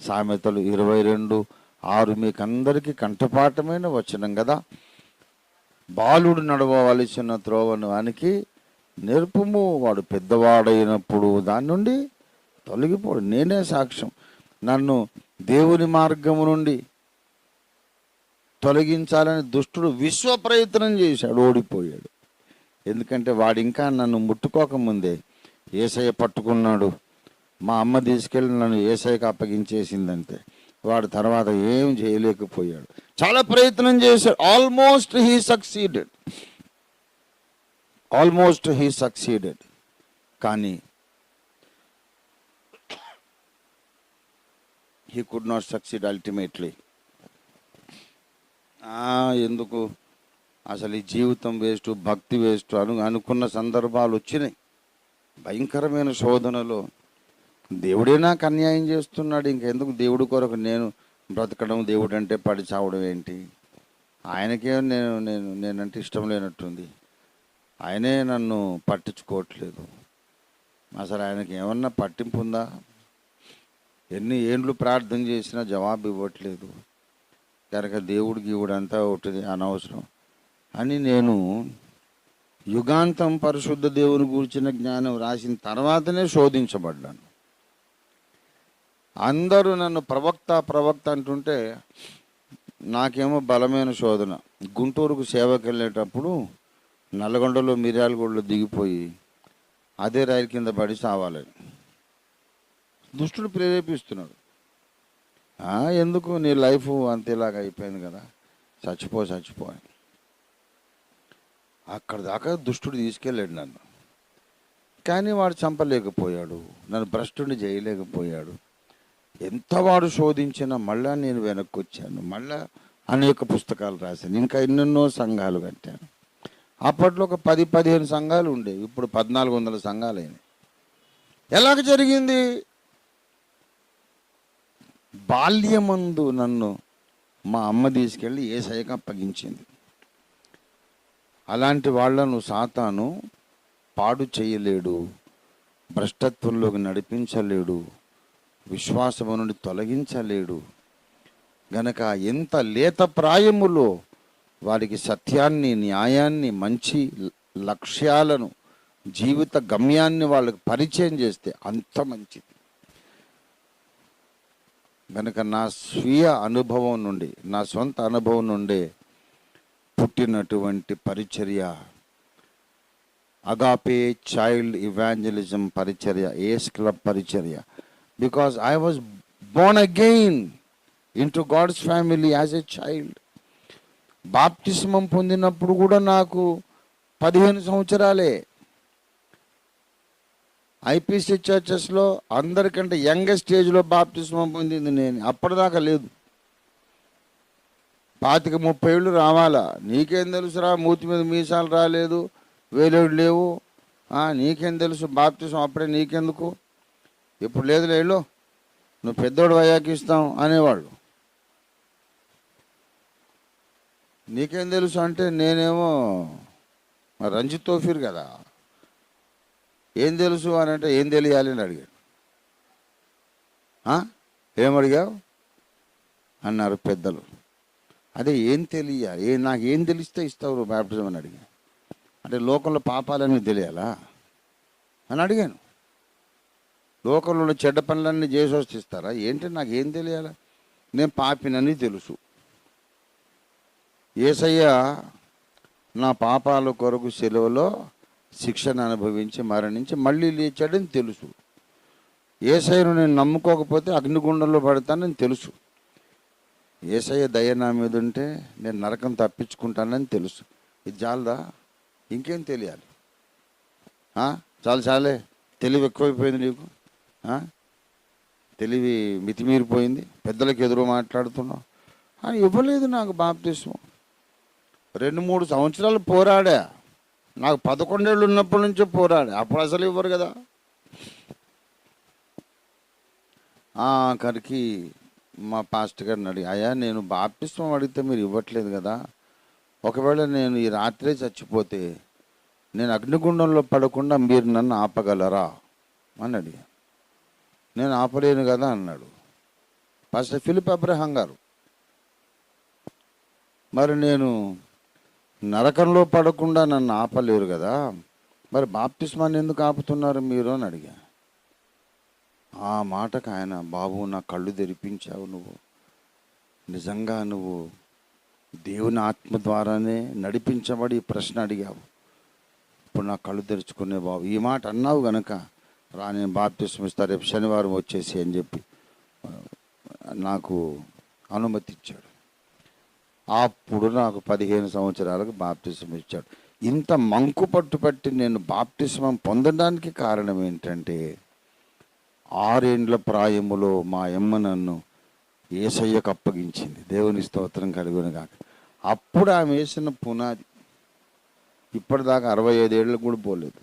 సామెతలు ఇరవై రెండు ఆరు మీకు అందరికీ కంఠపాఠమైన వచనం కదా. బాలుడు నడవవలసిన త్రోవను వానికి నేర్పుము వాడు పెద్దవాడైనప్పుడు దాని నుండి తొలగిపోడు. నేనే సాక్ష్యం. నన్ను దేవుని మార్గము నుండి తొలగించాలని దుష్టుడు విశ్వ ప్రయత్నం చేశాడు ఓడిపోయాడు. ఎందుకంటే వాడు ఇంకా నన్ను ముట్టుకోకముందే ఏసయ్య పట్టుకున్నాడు. మా అమ్మ తీసుకెళ్ళి నన్ను ఏసైకి అప్పగించేసిందంతే. వాడు తర్వాత ఏం చేయలేకపోయాడు. చాలా ప్రయత్నం చేశాడు. Almost he succeeded almost he succeeded కానీ he could not succeed ultimately ఎందుకు? అసలు ఈ జీవితం వేస్ట్ భక్తి వేస్ట్ అను అనుకున్న సందర్భాలు వచ్చినాయి. భయంకరమైన శోధనలో దేవుడే నాకు అన్యాయం చేస్తున్నాడు. ఇంకెందుకు దేవుడి కొరకు నేను బ్రతకడం? దేవుడు అంటే పడి చావడం ఏంటి? ఆయనకే నేను నేను నేనంటే ఇష్టం లేనట్టుంది. ఆయనే నన్ను పట్టించుకోవట్లేదు. అసలు ఆయనకి ఏమన్నా పట్టింపు ఉందా? ఎన్ని ఏండ్లు ప్రార్థన చేసినా జవాబు ఇవ్వట్లేదు. కనుక దేవుడు గీవుడు అంతా ఒకటి అనవసరం. అని నేను యుగాంతం పరిశుద్ధ దేవుని గురించిన జ్ఞానం రాసిన తర్వాతనే శోధించబడ్డాను. అందరూ నన్ను ప్రవక్త ప్రవక్త అంటుంటే నాకేమో బలమైన శోధన. గుంటూరుకు సేవకి వెళ్ళేటప్పుడు నల్గొండలో మిర్యాలగూడలో దిగిపోయి అదే రైలు కింద పడి సావాలని దుష్టుడు ప్రేరేపిస్తున్నాడు. ఎందుకు నీ లైఫ్ అంతేలాగా అయిపోయింది కదా? చచ్చిపో చచ్చిపో అని. అక్కడ దాకా దుష్టుడు తీసుకెళ్ళాడు నన్ను. కానీ వాడు చంపలేకపోయాడు. నన్ను భ్రష్టుని చేయలేకపోయాడు ఎంతవాడు శోధించినా మళ్ళా నేను వెనక్కి వచ్చాను మళ్ళా అనేక పుస్తకాలు రాశాను. ఇంకా ఎన్నెన్నో సంఘాలు కట్టాను. అప్పట్లో ఒక పది పదిహేను సంఘాలు ఉండేవి. ఇప్పుడు పద్నాలుగు వందల సంఘాలు అయినాయి ఎలాగ జరిగింది? బాల్యమందు నన్ను మా అమ్మ తీసుకెళ్ళి ఏ సైకి అప్పగించింది. అలాంటి వాళ్ళను సాతాను పాడు చేయలేడు. భ్రష్టత్వంలోకి నడిపించలేడు. విశ్వాసము నుండి తొలగించలేడు. గనక ఎంత లేత ప్రాయములో వారికి సత్యాన్ని న్యాయాన్ని మంచి లక్ష్యాలను జీవిత గమ్యాన్ని వాళ్ళకి పరిచయం చేస్తే అంత మంచిది. కనుక నా స్వీయ అనుభవం నుండి నా సొంత అనుభవం నుండి పుట్టినటువంటి పరిచర్య అగాపే చైల్డ్ ఇవాంజలిజం పరిచర్య ఏస్ క్లబ్ పరిచర్య because I was born again in to God's family as a child బాప్టిస్మం పొందినప్పుడు కూడా నాకు పదిహేను సంవత్సరాలే. ఐపీసీ చర్చెస్లో అందరికంటే యంగెస్ట్ స్టేజ్లో బాప్టిస్మం పొందింది నేను. అప్పటిదాకా లేదు. పాతిక ముప్పై ఏళ్ళు రావాలా? నీకేం తెలుసురా మూతి మీద మీసాలు రాలేదు. వేలేడు లేవు. నీకేం తెలుసు? బాప్తిసం అప్పుడే నీకెందుకు? ఇప్పుడు లేదు లేళ్ళు. నువ్వు పెద్దోడు అయ్యాక ఇస్తాం అనేవాళ్ళు. నీకేం తెలుసు అంటే నేనేమో రంజిత్ తోఫీర్ కదా. ఏం తెలుసు అని అంటే ఏం తెలియాలి అని అడిగాడు. ఏమడిగావు అడిగావు? అన్నారు పెద్దలు. అదే ఏం తెలియాలి ఏ నాకు ఏం తెలిస్తే ఇస్తావు బ్యాప్టిజం అని అడిగాను. అంటే లోకంలో పాపాలన్నీ తెలియాలా? అని అడిగాను. లోకంలో చెడ్డ పనులన్నీ చేసి వస్తే ఏంటి నాకు ఏం తెలియాలా? నేను పాపినని తెలుసు. ఏసయ్య నా పాపాల కొరకు సెలవులో శిక్షణ అనుభవించి మరణించి మళ్ళీ లేచాడని తెలుసు. ఏసయ్యను నేను నమ్ముకోకపోతే అగ్నిగుండంలో పడతానని తెలుసు. ఏసయ్య దయ నా మీద ఉంటే నేను నరకం తప్పించుకుంటానని తెలుసు. ఇది చాలదా ఇంకేం తెలియాలి? చాలు చాలే. తెలివి ఎక్కువైపోయింది నీకు? తెలివి మితిమీరిపోయింది. పెద్దలకు ఎదురు మాట్లాడుతున్నావు అని ఇవ్వలేదు నాకు బాప్తిస్మం. రెండు మూడు సంవత్సరాలు పోరాడా. నాకు పదకొండేళ్ళు ఉన్నప్పటి నుంచే పోరాడా. అప్పుడు అసలు ఇవ్వరు కదా. ఆఖరికి మా పాస్ట్ గారిని అడిగి అయ్యా నేను బాప్తిస్మం అడిగితే మీరు ఇవ్వట్లేదు కదా. ఒకవేళ నేను ఈ రాత్రే చచ్చిపోతే నేను అగ్నిగుండంలో పడకుండా మీరు నన్ను ఆపగలరా? అని అడిగా. నేను ఆపలేను కదా అన్నాడు. పాస్టర్ ఫిలిప్ అబ్రహాం గారు మరి నేను నరకంలో పడకుండా నన్ను ఆపలేరు కదా? మరి బాప్తిస్మాన్ని ఎందుకు ఆపుతున్నారు మీరు? అని అడిగా. ఆ మాటకు ఆయన బాబు నా కళ్ళు తెరిపించావు నువ్వు. నిజంగా నువ్వు దేవుని ఆత్మ ద్వారానే నడిపించబడి ప్రశ్న అడిగావు. ఇప్పుడు నా కళ్ళు తెరుచుకునే బాబు. ఈ మాట అన్నావు గనక రా నేను బాప్తిస్మ ఇస్తా రేపు శనివారం వచ్చేసి అని చెప్పి నాకు అనుమతి ఇచ్చాడు. అప్పుడు నాకు పదిహేను సంవత్సరాలకు బాప్తిసం ఇచ్చాడు. ఇంత మంకు పట్టు పట్టి నేను బాప్తిస్మం పొందడానికి కారణం ఏంటంటే ఆరేండ్ల ప్రాయములో మా అమ్మ నన్ను ఏసయ్యకు అప్పగించింది. దేవుని స్తోత్రం కలుగును కాక అప్పుడు ఆమె వేసిన పునాది. ఇప్పటిదాకా అరవై ఐదేళ్ళకు కూడా పోలేదు.